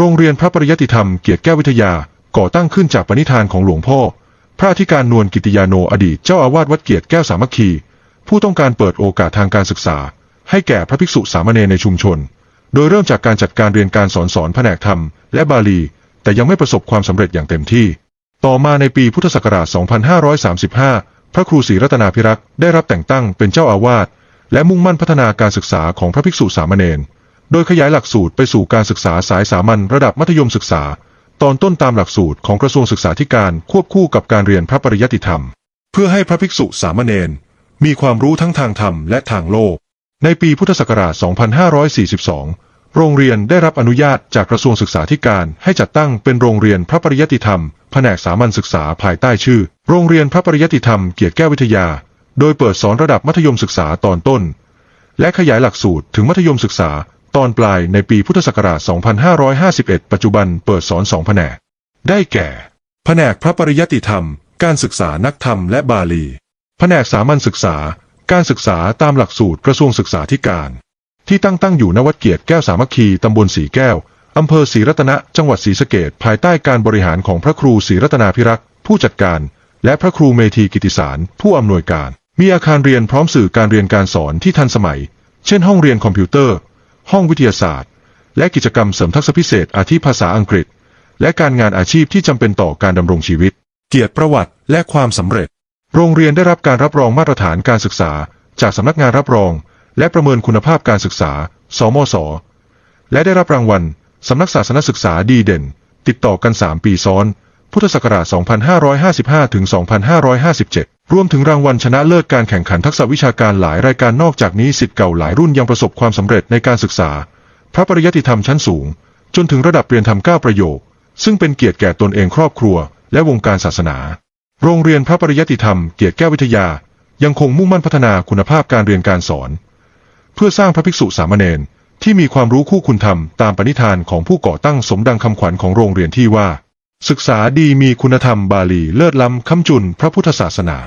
โรงเรียนพระปริยติธรรมเกียรติแก้ววิทยาก่อตั้งขึ้นจากปณิธานของหลวงพ่อ พระธิการนวลกิติยาโนอดีตเจ้าอาวาสวัดเกียรติแก้วสามัคคี ผู้ต้องการเปิดโอกาสทางการศึกษา ให้แก่พระภิกษุสามเณรในชุมชน โดยเริ่มจากการจัดการเรียนการสอนสอนแผนกธรรม และบาลี แต่ยังไม่ประสบความสำเร็จอย่างเต็มที่ ต่อมาในปีพุทธศักราช 2535 พระครูศรีรัตนาภิรักษ์ได้รับแต่งตั้งเป็นเจ้าอาวาสและมุ่งมั่นพัฒนาการศึกษาของพระภิกษุสามเณร โดยขยายหลักสูตรไปสู่การศึกษาสายสามัญระดับมัธยมศึกษา ตอนต้นตามหลักสูตรของกระทรวงศึกษาธิการควบคู่กับการเรียนพระปริยัติธรรม เพื่อให้พระภิกษุสามเณรมีความรู้ทั้งทางธรรมและทางโลก ในปีพุทธศักราช 2542 โรงเรียนได้รับอนุญาตจากกระทรวงศึกษาธิการให้จัดตั้งเป็นโรงเรียนพระปริยัติธรรม แผนกสามัญศึกษาภายใต้ชื่อ โรงเรียนพระปริยัติธรรมเกียรติแก้ววิทยา โดยเปิดสอนระดับมัธยมศึกษาตอนต้น และขยายหลักสูตรถึงมัธยมศึกษา ตอนปลายในปีพุทธศักราช 2551 ปัจจุบันเปิดสอนสองแผนก ได้แก่ แผนกพระปริยติธรรม การศึกษานักธรรมและบาลี แผนกสามัญศึกษา การศึกษาตามหลักสูตรกระทรวงศึกษาธิการ ที่ตั้งตั้งอยู่ณวัดเกียรติแก้วสามัคคีตำบลสีแก้วอำเภอศรีรัตนะ จังหวัดศรีสะเกดภายใต้การบริหารของพระครูศรีรัตนาภิรักษ์ผู้จัดการ และพระครูเมธีกิติสาร ผู้อำนวยการ มีอาคารเรียนพร้อมสื่อการเรียนการสอนที่ทันสมัย เช่นห้องเรียนคอมพิวเตอร์ ห้องวิทยาศาสตร์ และกิจกรรมเสริมทักษะพิเศษอาทิภาษาอังกฤษ และการงานอาชีพที่จำเป็นต่อการดำรงชีวิต เกียรติประวัติและความสำเร็จ โรงเรียนได้รับการรับรองมาตรฐานการศึกษา จากสำนักงานรับรอง และประเมินคุณภาพการศึกษา สมศและได้รับรางวัลสำนักศาสนศึกษาดีเด่น ติดต่อกัน 3 ปีซ้อน พุทธศักราช 2555 ถึง 2557 รวมถึงรางวัลชนะเลิศการแข่งขันทักษะวิชาการหลายรายการนอกจากนี้สิทธิ์เก่าหลายรุ่นยังประสบความสำเร็จในการศึกษา พระปริยัติธรรมชั้นสูง จนถึงระดับเรียนธรรมก้าประโยค ซึ่งเป็นเกียรติแก่ตนเองครอบครัว และวงการศาสนา โรงเรียนพระปริยัติธรรมเกียรติแก้ววิทยา ยังคงมุ่งมั่นพัฒนาคุณภาพการเรียนการสอน เพื่อสร้างพระภิกษุสามเณรที่มีความรู้คู่คุณธรรมตามปณิธานของผู้ก่อตั้งสมดังคำขวัญของโรงเรียนที่ว่า ศึกษาดีมีคุณธรรมบาลีเลิศล้ำคำจุนพระพุทธศาสนา